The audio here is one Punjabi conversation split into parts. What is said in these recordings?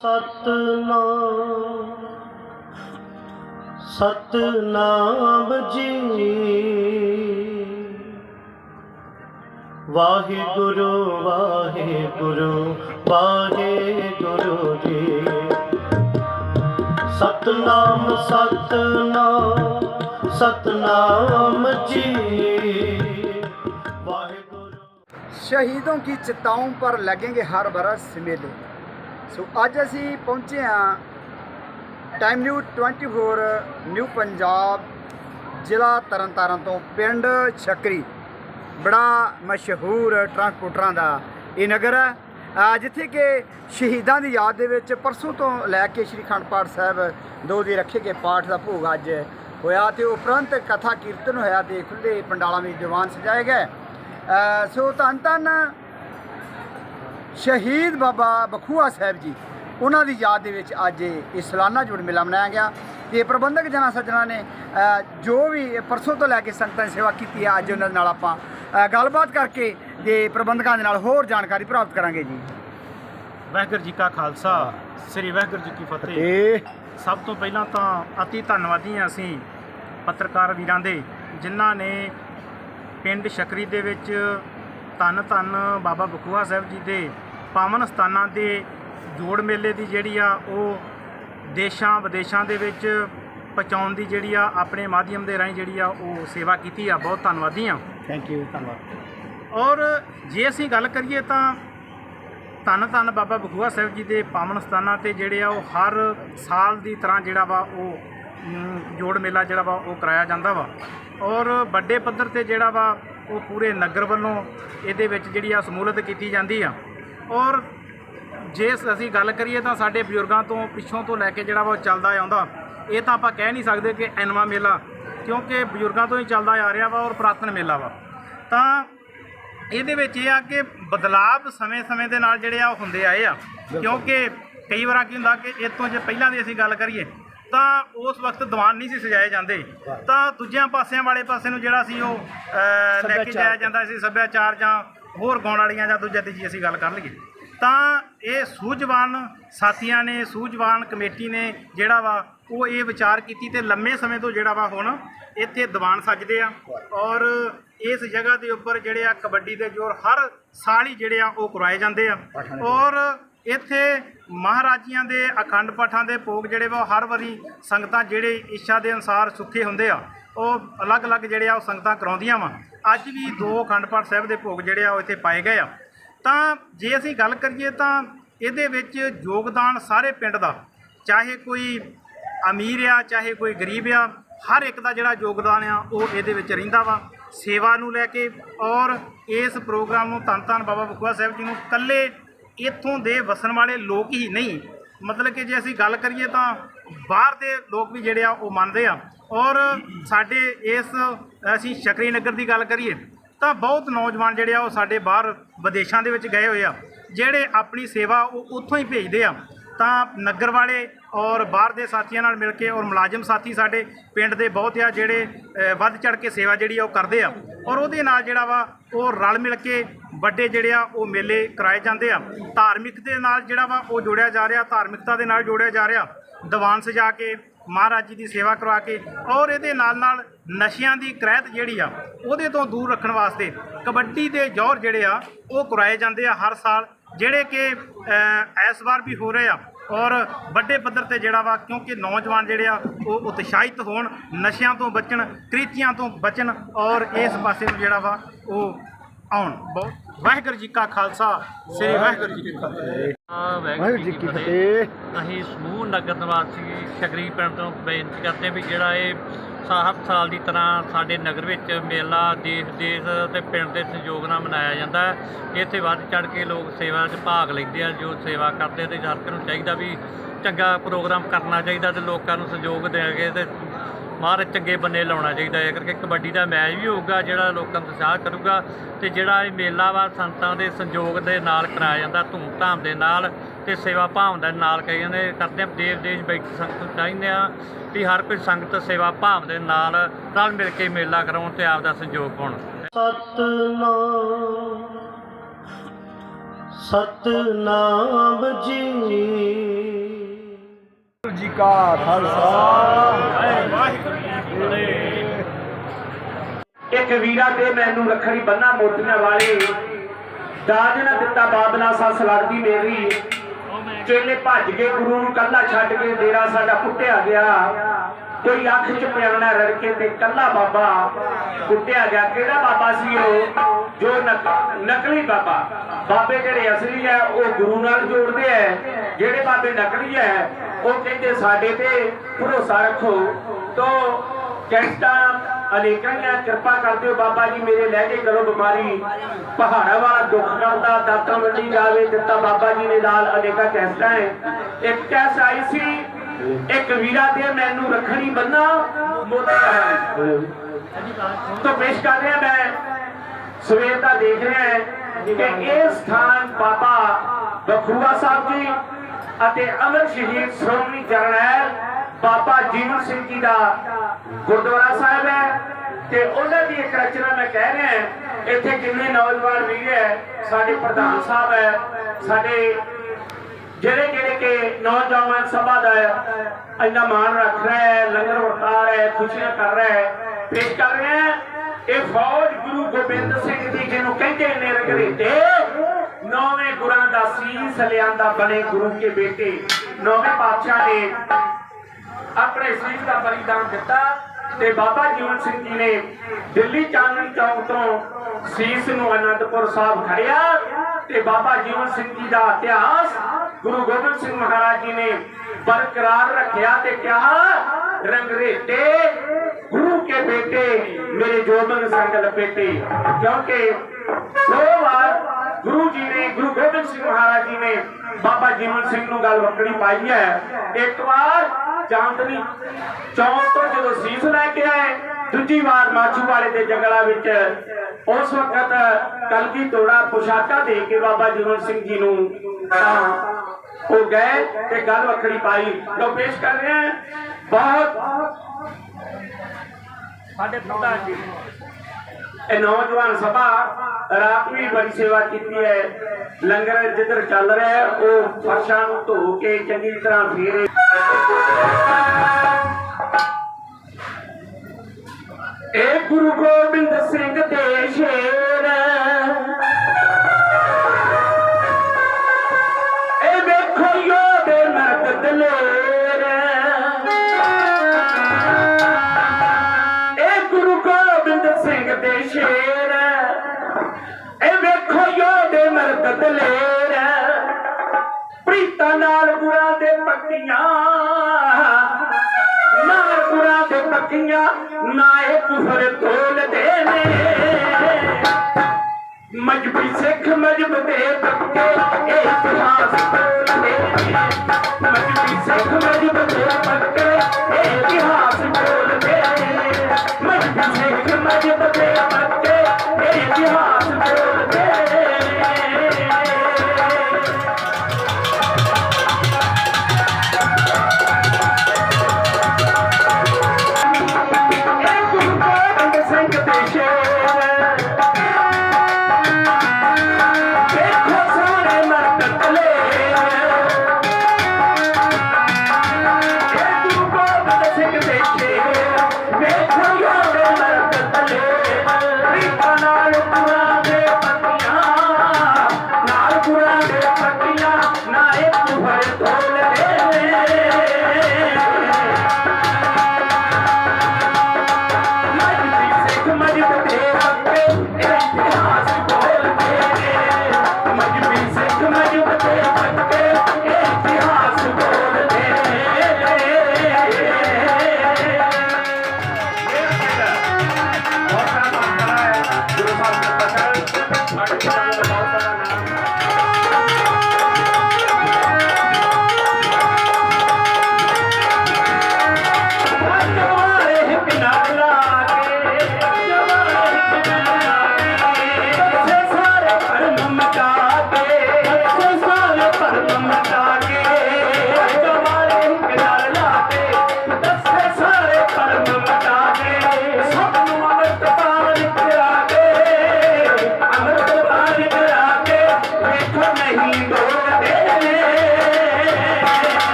ਸਤਨਾਮ ਸਤਨਾਮ ਜੀ ਵਾਹਿਗੁਰੂ ਵਾਹਿਗੁਰੂ ਵਾਹਿਗੁਰੂ ਜੀ ਸਤਨਾਮ ਸਤਨਾਮ ਸਤਨਾਮ ਜੀ ਵਾਹਿਗੁਰੂ शहीदों की चिताओं पर लगेंगे हर बरस मेले ਸੋ ਅੱਜ ਅਸੀਂ ਪਹੁੰਚੇ ਹਾਂ ਟਾਈਮ ਨਿਊ 24 ਨਿਊ ਪੰਜਾਬ ਜ਼ਿਲ੍ਹਾ ਤਰਨਤਾਰਨ ਤੋਂ, ਪਿੰਡ ਛਕਰੀ। ਬੜਾ ਮਸ਼ਹੂਰ ਟਰਾਂਸਪੋਰਟਰਾਂ ਦਾ ਇਹ ਨਗਰ ਹੈ। ਜਿੱਥੇ ਕਿ ਸ਼ਹੀਦਾਂ ਦੀ ਯਾਦ ਦੇ ਵਿੱਚ ਪਰਸੋਂ ਤੋਂ ਲੈ ਕੇ ਸ੍ਰੀ ਅਖੰਡ ਪਾਠ ਸਾਹਿਬ, ਦੋ ਦੇ ਰੱਖੇ ਗਏ ਪਾਠ ਦਾ ਭੋਗ ਅੱਜ ਹੋਇਆ ਤੇ ਉਪਰੰਤ ਕਥਾ ਕੀਰਤਨ ਹੋਇਆ ਤੇ ਖੁੱਲੇ ਪੰਡਾਲਾਂ ਵਿੱਚ ਦੀਵਾਨ ਸਜਾਏ ਗਏ। ਸੋ ਧੰਨ ਧੰਨ ਸ਼ਹੀਦ ਬਾਬਾ ਬਖੂਆ ਸਾਹਿਬ ਜੀ ਉਹਨਾਂ ਦੀ ਯਾਦ ਦੇ ਵਿੱਚ ਅੱਜ ਇਹ ਸਾਲਾਨਾ ਜੁੜ ਮੇਲਾ ਮਨਾਇਆ ਗਿਆ ਤੇ ਪ੍ਰਬੰਧਕ ਜਨਾ ਸੱਜਣਾ ਨੇ ਜੋ ਵੀ ਪਰਸੋਂ ਤੋਂ ਲੈ ਕੇ ਸੰਗਤਾਂ ਦੀ ਸੇਵਾ ਕੀਤੀ ਹੈ ਅੱਜ ਉਹਨਾਂ ਨਾਲ ਆਪਾਂ ਗੱਲਬਾਤ ਕਰਕੇ ਤੇ ਪ੍ਰਬੰਧਕਾਂ ਦੇ ਨਾਲ ਹੋਰ ਜਾਣਕਾਰੀ ਪ੍ਰਾਪਤ ਕਰਾਂਗੇ ਜੀ। ਵਾਹਿਗੁਰੂ ਜੀ ਕਾ ਖਾਲਸਾ ਸ੍ਰੀ ਵਾਹਿਗੁਰੂ ਜੀ ਕੀ ਫਤਿਹ। ਸਭ ਤੋਂ ਪਹਿਲਾਂ ਤਾਂ ਅਤੀ ਧੰਨਵਾਦੀ ਹਾਂ ਅਸੀਂ ਪੱਤਰਕਾਰ ਵੀਰਾਂ ਦੇ ਜਿਨ੍ਹਾਂ ਨੇ ਪਿੰਡ ਸ਼ਕਰੀ ਦੇ ਵਿੱਚ ਧੰਨ ਧੰਨ ਬਾਬਾ ਬਖੂਆ ਸਾਹਿਬ ਜੀ ਦੇ ਪਾਵਨ ਸਥਾਨਾਂ ਦੇ ਜੋੜ ਮੇਲੇ ਦੀ ਜਿਹੜੀ ਆ ਉਹ ਦੇਸ਼ਾਂ ਵਿਦੇਸ਼ਾਂ ਦੇ ਵਿੱਚ ਪਹੁੰਚਾਉਣ ਦੀ ਜਿਹੜੀ ਆ ਆਪਣੇ ਮਾਧਿਅਮ ਦੇ ਰਾਹੀਂ ਜਿਹੜੀ ਆ ਉਹ ਸੇਵਾ ਕੀਤੀ ਆ। ਬਹੁਤ ਧੰਨਵਾਦੀ ਹਾਂ। ਥੈਂਕ ਯੂ ਧੰਨਵਾਦ। ਔਰ ਜੇ ਅਸੀਂ ਗੱਲ ਕਰੀਏ ਤਾਂ ਧੰਨ ਧੰਨ ਬਾਬਾ ਬਖੂਆ ਸਾਹਿਬ ਜੀ ਦੇ ਪਾਵਨ ਸਥਾਨਾਂ ਤੇ ਜਿਹੜੇ ਆ ਉਹ ਹਰ ਸਾਲ ਦੀ ਤਰ੍ਹਾਂ ਜਿਹੜਾ ਵਾ ਉਹ ਜੋੜ ਮੇਲਾ ਜਿਹੜਾ ਵਾ ਉਹ ਕਰਾਇਆ ਜਾਂਦਾ ਵਾ। ਔਰ ਵੱਡੇ ਪੱਧਰ ਤੇ ਜਿਹੜਾ ਵਾ ਉਹ ਪੂਰੇ ਨਗਰ ਵੱਲੋਂ ਇਹਦੇ ਵਿੱਚ ਜਿਹੜੀ ਆ ਸਮੂਲਤ ਕੀਤੀ ਜਾਂਦੀ ਆ। ਔਰ ਜੇ ਅਸੀਂ ਗੱਲ ਕਰੀਏ ਤਾਂ ਸਾਡੇ ਬਜ਼ੁਰਗਾਂ ਤੋਂ ਪਿੱਛੋਂ ਤੋਂ ਲੈ ਕੇ ਜਿਹੜਾ ਵਾ ਉਹ ਚੱਲਦਾ ਆਉਂਦਾ ਇਹ ਤਾਂ ਆਪਾਂ ਕਹਿ ਨਹੀਂ ਸਕਦੇ ਕਿ ਐਨਵਾ ਮੇਲਾ ਕਿਉਂਕਿ ਬਜ਼ੁਰਗਾਂ ਤੋਂ ਹੀ ਚੱਲਦਾ ਆ ਰਿਹਾ ਵਾ ਔਰ ਪੁਰਾਤਨ ਮੇਲਾ ਵਾ। ਤਾਂ ਇਹਦੇ ਵਿੱਚ ਇਹ ਆ ਕਿ ਬਦਲਾਵ ਸਮੇਂ-ਸਮੇਂ ਦੇ ਨਾਲ ਜਿਹੜੇ ਆ ਉਹ ਹੁੰਦੇ ਆਏ ਆ ਕਿਉਂਕਿ ਕਈ ਵਾਰਾਂ ਕੀ ਹੁੰਦਾ ਕਿ ਇਹ ਤੋਂ ਜੇ ਪਹਿਲਾਂ ਦੀ ਅਸੀਂ ਗੱਲ ਕਰੀਏ ਤਾਂ ਉਸ ਵਕਤ ਦੀਵਾਨ ਨਹੀਂ ਸੀ ਸਜਾਏ ਜਾਂਦੇ। ਤਾਂ ਦੂਜਿਆਂ ਪਾਸਿਆਂ ਵਾਲੇ ਪਾਸੇ ਨੂੰ ਜਿਹੜਾ ਸੀ ਉਹ ਲੈ ਕੇ ਜਾਇਆ ਜਾਂਦਾ ਸੀ ਸੱਭਿਆਚਾਰ ਜਾਂ ਹੋਰ ਗਾਉਣ ਵਾਲੀਆਂ ਜਾਂ ਦੂਜੇ ਤੀਜੀ ਅਸੀਂ ਗੱਲ ਕਰ ਲਈਏ ਤਾਂ ਇਹ ਸੂਝਵਾਨ ਸਾਥੀਆਂ ਨੇ, ਸੂਝਵਾਨ ਕਮੇਟੀ ਨੇ ਜਿਹੜਾ ਵਾ, ਉਹ ਇਹ ਵਿਚਾਰ ਕੀਤੀ ਤੇ ਲੰਮੇ ਸਮੇਂ ਤੋਂ ਜਿਹੜਾ ਵਾ ਹੁਣ ਇੱਥੇ ਦੀਵਾਨ ਸੱਜਦੇ ਆ ਔਰ ਇਸ ਜਗ੍ਹਾ ਦੇ ਉੱਪਰ ਜਿਹੜੇ ਆ ਕਬੱਡੀ ਦੇ ਜੋਰ ਹਰ ਸਾਲ ਹੀ ਜਿਹੜੇ ਆ ਉਹ ਕਰਵਾਏ ਜਾਂਦੇ ਆ। ਔਰ ਇੱਥੇ ਮਹਾਰਾਜੀਆਂ ਦੇ ਅਖੰਡ ਪਾਠਾਂ ਦੇ ਭੋਗ ਜਿਹੜੇ ਵਾ, ਉਹ ਹਰ ਵਾਰੀ ਸੰਗਤਾਂ ਜਿਹੜੇ ਇੱਛਾ ਦੇ ਅਨਸਾਰ ਸੁੱਖੇ ਹੁੰਦੇ ਆ। ਉਹ ਅਲੱਗ-ਅਲੱਗ ਜਿਹੜੇ ਆ ਉਹ ਸੰਗਤਾਂ ਕਰਾਉਂਦੀਆਂ ਵਾ। ਅੱਜ ਵੀ ਦੋ ਅਖੰਡ ਪਾਠ ਸਾਹਿਬ ਦੇ ਭੋਗ ਜਿਹੜੇ ਆ ਉਹ ਇੱਥੇ ਪਾਏ ਗਏ ਆ। ਤਾਂ ਜੇ ਅਸੀਂ ਗੱਲ ਕਰੀਏ ਤਾਂ ਇਹਦੇ ਵਿੱਚ ਯੋਗਦਾਨ ਸਾਰੇ ਪਿੰਡ ਦਾ, ਚਾਹੇ ਕੋਈ ਅਮੀਰ ਆ, ਚਾਹੇ ਕੋਈ ਗਰੀਬ ਆ, ਹਰ ਇੱਕ ਦਾ ਜਿਹੜਾ ਯੋਗਦਾਨ ਆ ਉਹ ਇਹਦੇ ਵਿੱਚ ਰਹਿੰਦਾ ਵਾ। ਸੇਵਾ ਨੂੰ ਲੈ ਕੇ ਔਰ ਇਸ ਪ੍ਰੋਗਰਾਮ ਨੂੰ ਧੰਨ ਧੰਨ ਬਾਬਾ ਬਖੂਆ ਸਾਹਿਬ ਜੀ ਨੂੰ ਇਕੱਲੇ ਇੱਥੋਂ ਦੇ ਵਸਣ ਵਾਲੇ ਲੋਕ ਹੀ ਨਹੀਂ। ਮਤਲਬ ਕਿ ਜੇ ਅਸੀਂ ਗੱਲ ਕਰੀਏ ਤਾਂ ਬਾਹਰ ਦੇ ਲੋਕ ਵੀ ਜਿਹੜੇ ਆ ਉਹ ਮੰਨਦੇ ਆ। ਔਰ ਸਾਡੇ ਇਸ, ਅਸੀਂ ਸ਼ਕਰੀ ਨਗਰ ਦੀ ਗੱਲ ਕਰੀਏ, ਤਾਂ ਬਹੁਤ ਨੌਜਵਾਨ ਜਿਹੜੇ ਆ ਉਹ ਸਾਡੇ ਬਾਹਰ ਵਿਦੇਸ਼ਾਂ ਦੇ ਵਿੱਚ ਗਏ ਹੋਏ ਆ। ਜਿਹੜੇ ਆਪਣੀ ਸੇਵਾ ਉਹ ਉੱਥੋਂ ਹੀ ਭੇਜਦੇ ਆ। ਤਾਂ ਨਗਰ ਵਾਲੇ ਔਰ ਬਾਹਰ ਦੇ ਸਾਥੀਆਂ ਨਾਲ ਮਿਲ ਕੇ ਔਰ ਮੁਲਾਜ਼ਮ ਸਾਥੀ ਸਾਡੇ ਪਿੰਡ ਦੇ ਬਹੁਤ ਆ ਜਿਹੜੇ ਵੱਧ ਚੜ ਕੇ ਸੇਵਾ ਜਿਹੜੀ ਆ ਉਹ ਕਰਦੇ ਆ। ਔਰ ਉਹਦੇ ਨਾਲ ਜਿਹੜਾ ਵਾ, ਉਹ ਰਲ ਮਿਲ ਕੇ ਵੱਡੇ ਜਿਹੜੇ ਆ, ਉਹ ਮੇਲੇ ਕਰਾਏ ਜਾਂਦੇ ਆ। ਧਾਰਮਿਕ ਦੇ ਨਾਲ ਜਿਹੜਾ ਵਾ, ਉਹ ਜੋੜਿਆ ਜਾ ਰਿਹਾ, ਧਾਰਮਿਕਤਾ ਦੇ ਨਾਲ ਜੋੜਿਆ ਜਾ ਰਿਹਾ। ਦੀਵਾਨ ਸਜਾ ਕੇ, ਮਹਾਰਾਜ ਜੀ ਦੀ ਸੇਵਾ ਕਰਵਾ ਕੇ ਔਰ ਇਹਦੇ ਨਾਲ ਨਾਲ ਨਸ਼ਿਆਂ ਦੀ ਕ੍ਰਹਿਤ ਜਿਹੜੀ ਆ, ਉਹਦੇ ਤੋਂ ਦੂਰ ਰੱਖਣ ਵਾਸਤੇ ਕਬੱਡੀ ਦੇ ਜ਼ੋਰ ਜਿਹੜੇ ਆ, ਉਹ ਕਰਾਏ ਜਾਂਦੇ ਆ ਹਰ ਸਾਲ। ਜਿਹੜੇ ਕਿ ਇਸ ਵਾਰ ਵੀ ਹੋ ਰਹੇ ਆ ਔਰ ਵੱਡੇ ਪੱਧਰ ਤੇ ਜਿਹੜਾ ਵਾ, ਕਿਉਂਕਿ ਨੌਜਵਾਨ ਜਿਹੜੇ ਆ, ਉਹ ਉਤਸ਼ਾਹਿਤ ਹੋਣ, ਨਸ਼ਿਆਂ ਤੋਂ ਬਚਣ ਕ੍ਰਿਤੀਆਂ ਤੋਂ ਬਚਣ ਔਰ ਇਸ ਪਾਸੇ ਨੂੰ ਜਿਹੜਾ ਵਾ, ਉਹ ਆਉਣ। ਬਹੁਤ ਵਾਹਿਗੁਰੂ ਜੀ ਕਾ ਖਾਲਸਾ ਸ੍ਰੀ ਵਾਹਿਗੁਰੂ ਜੀ ਕੀ ਫਤਿਹ। ਵਾਹਿਗੁਰੂ ਜੀ ਕੀ ਫਤਿਹ। ਅਸੀਂ ਸਮੂਹ ਨਗਰ ਨਿਵਾਸੀ ਸ਼ਗਰੀ ਪਿੰਡ ਤੋਂ ਬੇਨਤੀ ਕਰਦੇ ਹਾਂ ਵੀ ਜਿਹੜਾ ਇਹ ਸਾ- ਹਰ ਸਾਲ ਦੀ ਤਰ੍ਹਾਂ ਸਾਡੇ ਨਗਰ ਵਿੱਚ ਮੇਲਾ ਦੇਸ਼ ਦੇਸ਼ ਤੇ ਪਿੰਡ ਦੇ ਸਹਿਯੋਗ ਨਾਲ ਮਨਾਇਆ ਜਾਂਦਾ ਹੈ। ਇੱਥੇ ਵੱਧ ਚੜ ਕੇ ਲੋਕ ਸੇਵਾ 'ਚ ਭਾਗ ਲੈਂਦੇ ਆ ਜੋ ਸੇਵਾ ਕਰਦੇ ਤੇ ਹਰ ਇੱਕ ਨੂੰ ਚਾਹੀਦਾ ਵੀ ਚੰਗਾ ਪ੍ਰੋਗਰਾਮ ਕਰਨਾ ਚਾਹੀਦਾ ਤੇ ਲੋਕਾਂ ਨੂੰ ਸਹਿਯੋਗ ਦੇ ਕੇ ਤੇ ਮਹਾਰਾਜ ਚੰਗੇ ਬੰਨੇ ਲਾਉਣਾ ਚਾਹੀਦਾ ਹੈ। ਕਰਕੇ ਕਬੱਡੀ ਦਾ ਮੈਚ ਵੀ ਹੋਊਗਾ, ਜਿਹੜਾ ਲੋਕਾਂ ਨੂੰ ਉਤਸ਼ਾਹ ਕਰੂਗਾ ਤੇ ਜਿਹੜਾ ਇਹ ਮੇਲਾ ਵਾ ਸੰਤਾਂ ਦੇ ਸੰਯੋਗ ਦੇ ਨਾਲ ਕਰਾਇਆ ਜਾਂਦਾ, ਧੂਮ-ਧਾਮ ਦੇ ਨਾਲ ਤੇ ਸੇਵਾ ਭਾਵ ਦੇ ਨਾਲ ਕਹੀ ਜਾਂਦੇ। ਕਰਦੇ ਆ ਦੇਸ਼ ਦੇਸ਼ ਬੈਠੀ ਸੰਗਤ ਨੂੰ ਚਾਹੀਦੇ ਆ ਵੀ ਹਰ ਕੋਈ ਸੰਗਤ ਸੇਵਾ ਭਾਵ ਦੇ ਨਾਲ ਰਲ ਮਿਲ ਕੇ ਮੇਲਾ ਕਰਾਉਣ ਤੇ ਆਪ ਦਾ ਸੰਯੋਗ ਪਾਉਣ। ਸਤਨਾਮ ਸਤਨਾਮ ਜੀ। ਕਾ ਖਾਲਸਾ। ਇੱਕ ਵੀਰਾ ਤੇ ਮੈਨੂੰ ਰੱਖੜੀ ਬੰਨਾ ਮੋਤੀਆਂ ਵਾਲੇ। ਦਾਜ ਨਾ ਦਿੱਤਾ ਬਾਬਲਾ ਸੱਸ ਲੜਦੀ ਮੇਰੀ। ਚੇਲੇ ਭੱਜ ਕੇ ਗੁਰੂ ਨੂੰ ਕੱਲਾ ਛੱਡ ਕੇ ਡੇਰਾ ਸਾਡਾ ਕੁੱਟਿਆ ਗਿਆ। ਕੋਈ ਅੱਖ ਚ ਪਿਆਣਾ ਰੜਕੇ ਤੇ ਕੱਲਾ ਬਾਬਾ ਕੁੱਟਿਆ ਗਿਆ। ਕਿਹੜਾ ਬਾਬਾ ਸੀ ਉਹ? ਜੋ ਨਕਲੀ ਬਾਬਾ। ਬਾਬੇ ਜਿਹੜੇ ਅਸਲੀ ਹੈ, ਉਹ ਗੁਰੂ ਨਾਲ ਜੋੜਦੇ ਐ ਜਿਹੜੇ ਬਾਬੇ ਨਕਲੀ ਹੈ, ਉਹ ਕਹਿੰਦੇ ਸਾਡੇ ਤੇ ਭਰੋਸਾ ਰੱਖੋ। ਤੋ ਕੈਂਟਾ ਅਨੇਕਾਂ ਕਿਰਪਾ ਕਰਦੇ ਹੋ ਬਾਬਾ ਜੀ, ਮੇਰੇ ਲੈ ਕੇ ਕਰੋ ਬਿਮਾਰੀ। ਪਹਾੜਾ ਵਾਲਾ ਦੁੱਖ ਕਰਦਾ, ਦਾਤਾ ਮੰਡੀ ਜਾਵੇ, ਦਿੱਤਾ ਬਾਬਾ ਜੀ ਨੇ ਨਾਲ ਅਨੇਕਾਂ ਕੈਸਟਾਂ ਹੈ। ਇੱਕ ਕੈਸ ਆਈ ਸੀ, ਇੱਕ ਵੀਰਾ ਤੇ ਮੈਨੂੰ ਰੱਖਣੀ ਬੰਨਾ ਮੋਤੀਆ ਹੈ। ਤੋਂ ਪੇਸ਼ ਕਰ ਰਿਹਾ ਮੈਂ। ਸਵੇਰ ਦਾ ਦੇਖ ਰਿਹਾ ਹੈ ਕਿ ਇਹ ਸਥਾਨ ਬਾਬਾ ਬਖੂਆ ਸਾਹਿਬ ਜੀ ਅਤੇ ਅਮਰ ਸ਼ਹੀਦ ਸ਼੍ਰੋਮਣੀ ਜਰਨੈਲ ਬਾਬਾ ਜੀਵਨ ਸਿੰਘ ਜੀ ਦਾ ਗੁਰਦੁਆਰਾ ਸਾਹਿਬ ਹੈ ਤੇ ਉਹਨਾਂ ਦੀ ਇੱਕ ਰਚਨਾ ਮੈਂ ਕਹਿ ਰਿਹਾ ਹਾਂ, ਇੱਥੇ ਜਿੰਨੇ ਨੌਜਵਾਨ ਵੀਰ ਹੈ, ਸਾਡੇ ਪ੍ਰਧਾਨ ਸਾਹਿਬ ਹੈ, ਸਾਡੇ ਜਿਹੜੇ ਜਿਹੜੇ ਕਿ ਨੌਜਵਾਨ ਸਭਾ ਦਾ ਇੰਨਾ ਮਾਣ ਰੱਖ ਰਿਹਾ ਹੈ, ਲੰਗਰ ਵਰਤਾ ਰਿਹਾ ਹੈ, ਖੁਸ਼ੀਆਂ ਕਰ ਰਿਹਾ ਹੈ, ਪੇਸ਼ ਕਰ ਰਿਹਾ ਹੈ। ਇਹ ਫੌਜ ਗੁਰੂ ਗੋਬਿੰਦ ਸਿੰਘ ਜੀ ਜਿਹਨੂੰ ਕਹਿੰਦੇ ਨੇ ਰਗਰੇਟੇ ਨੌਵੇਂ ਗੁਰਾਂ ਦਾ ਸੀਸ ਲਿਆਂਦਾ ਬਣੇ ਗੁਰੂ ਕੇ ਬੇਟੇ। ਨੌਵੇਂ ਪਾਤਸ਼ਾਹ ਨੇ ਆਪਣੇ ਸੀਸ ਦਾ ਬਲੀਦਾਨ ਦਿੱਤਾ ਤੇ ਬਾਬਾ ਜੀਵਨ ਸਿੰਘ ਜੀ ਨੇ ਦਿੱਲੀ ਚਾਂਦਨੀ ਚੌਕ ਤੋਂ ਸੀਸ ਨੂੰ ਅਨੰਦਪੁਰ ਸਾਹਿਬ ਖੜਿਆ ਤੇ ਬਾਬਾ ਜੀਵਨ ਸਿੰਘ ਜੀ ਦਾ ਇਤਿਹਾਸ ਗੁਰੂ ਗੋਬਿੰਦ ਸਿੰਘ ਮਹਾਰਾਜ ਜੀ ਨੇ ਬਰਕਰਾਰ ਰੱਖਿਆ ਤੇ ਕਿਹਾ, ਰੰਗਰੇਟੇ ਕੇ ਬੇਟੇ, ਮੇਰੇ ਜੋਬਨ ਸੰਗ ਲਪੇਟੇ। ਕਿਉਂਕਿ ਦੋ ਵਾਰ ਗੁਰੂ ਜੀ ਨੇ, ਗੁਰੂ ਗੋਬਿੰਦ ਸਿੰਘ ਮਹਾਰਾਜ ਜੀ ਨੇ ਬਾਬਾ ਜੀਵਨ ਸਿੰਘ ਨੂੰ ਗੱਲ ਵਕੜੀ ਪਾਈ ਹੈ। ਇੱਕ ਵਾਰ ਚਾਂਦਨੀ ਚੌਂਕ ਤੋਂ ਜਦੋਂ ਸੀਸ ਲੈ ਕੇ ਆਏ, ਦੂਜੀ ਵਾਰ ਮਾਛੂ ਵਾਲੇ ਦੇ ਜੰਗਲਾਂ ਵਿੱਚ, ਉਸ ਵਕਤ ਕਲਗੀ ਤੋੜਾ ਪੁਸ਼ਾਕਾ ਦੇ ਕੇ ਬਾਬਾ ਜੀਵਨ ਸਿੰਘ ਜੀ ਨੂੰ ਤਾਂ ਉਹ ਗਏ ਤੇ ਗੱਲ ਵਕੜੀ ਪਾਈ। ਲੋ ਪੇਸ਼ ਕਰ ਰਹੇ ਹਾਂ। ਬਹੁਤ ਸਾਡੇ ਪਿਤਾ ਜੀ। ਇਹ ਨੌਜਵਾਨ ਸਭਾ ਰਾਤ ਵੀ ਬੜੀ ਸੇਵਾ ਕੀਤੀ ਹੈ। ਲੰਗਰ ਜਿੱਧਰ ਚੱਲ ਰਿਹਾ ਹੈ, ਉਹ ਫਰਸ਼ਾਂ ਨੂੰ ਧੋ ਕੇ ਚੰਗੀ ਤਰ੍ਹਾਂ ਫੇਰੇ। ਇਹ ਗੁਰੂ ਗੋਬਿੰਦ ਸਿੰਘ ਦੇ ਸ਼ੇਰ ਦਲੇਰ। ਪ੍ਰੀਤਾਂ ਨਾਲ ਗੁਰਾਂ ਦੇ ਪੱਕੀਆਂ। ਨਾਲ ਗੁਰਾਂ ਦੇ ਪੱਕੀਆਂ, ਨਾ ਇਹ ਕੁਫਰ ਤੋਲਦੇ ਨੇ ਮਜਬੀ ਸਿੱਖ ਮਜਬ ਦੇ ਪੱਕੇ, ਇਹ ਇਤਿਹਾਸ ਬੋਲਦੇ ਨੇ ਮਜਬੀ ਸਿੱਖ ਮਜਬ ਦੇ ਪੱਕੇ, ਇਹ ਇਤਿਹਾਸ ਬੋਲਦੇ ਨੇ ਮਜਬੀ ਸਿੱਖ ਮਜਬ ਦੇ ਪੱਕੇ, ਇਹ ਇਤਿਹਾਸ ਬੋਲਦੇ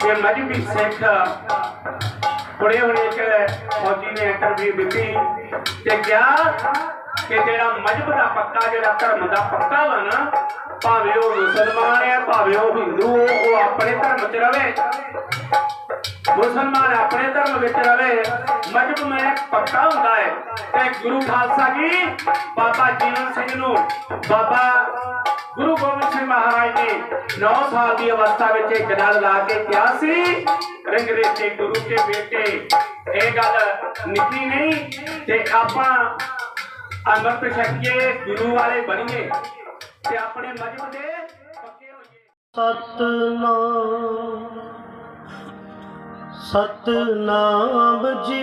ਕਿ ਮਜਬੀ ਸਿੱਖ ਬੜੇ ਹੁਣੇ ਇੱਕ ਫੌਜੀ ਨੇ ਇੰਟਰਵਿਊ ਦਿੱਤੀ ਤੇ ਕਿਹਾ ਕਿ ਜਿਹੜਾ ਮਜਬ ਦਾ ਪੱਕਾ, ਜਿਹੜਾ ਧਰਮ ਦਾ ਪੱਕਾ ਵਾ ਨਾ, ਭਾਵੇਂ ਉਹ ਮੁਸਲਮਾਨ ਹੈ, ਭਾਵੇਂ ਉਹ ਹਿੰਦੂ, ਉਹ ਆਪਣੇ ਧਰਮ 'ਚ ਰਵੇ। ਮੁਸਲਮਾਨ ਆਪਣੇ ਧਰਮ ਵਿੱਚ ਰਵੇ ਮਜਬ ਮੈਂ ਪੱਕਾ ਹੁੰਦਾ ਹੈ। ਤੇ ਗੁਰੂ ਖਾਲਸਾ ਜੀ, ਬਾਬਾ ਜੀਵਨ ਸਿੰਘ ਨੂੰ, ਬਾਬਾ ਗੁਰੂ ਗੋਬਿੰਦ ਸਿੰਘ ਮਹਾਰਾਜ ਨੇ 9 ਸਾਲ ਦੀ ਅਵਸਥਾ ਵਿੱਚ ਇੱਕ ਗੱਲ ਲਾ ਕੇ ਕਿਹਾ ਸੀ ਰੰਗਰੇਤੇ ਗੁਰੂ ਕੇ ਬੇਟੇ ਇਹ ਗੱਲ ਨਿੱਕੀ ਨਹੀਂ ਤੇ ਆਪਾਂ ਅੰਮ੍ਰਿਤ ਛਕੀਏ ਗੁਰੂ ਵਾਲੇ ਬਣੀਏ ਤੇ ਆਪਣੇ ਮਜਬ ਦੇ ਪੱਕੇ ਹੋਈਏ ਸਤਨਾਮ ਸਤਨਾਮ ਜੀ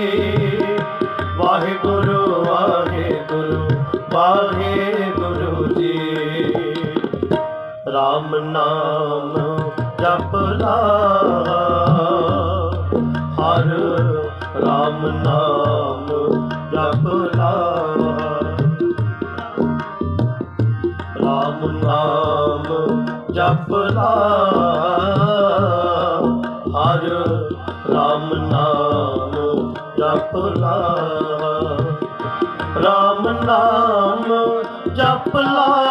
ਨਾਮ ਜਪ ਲਾ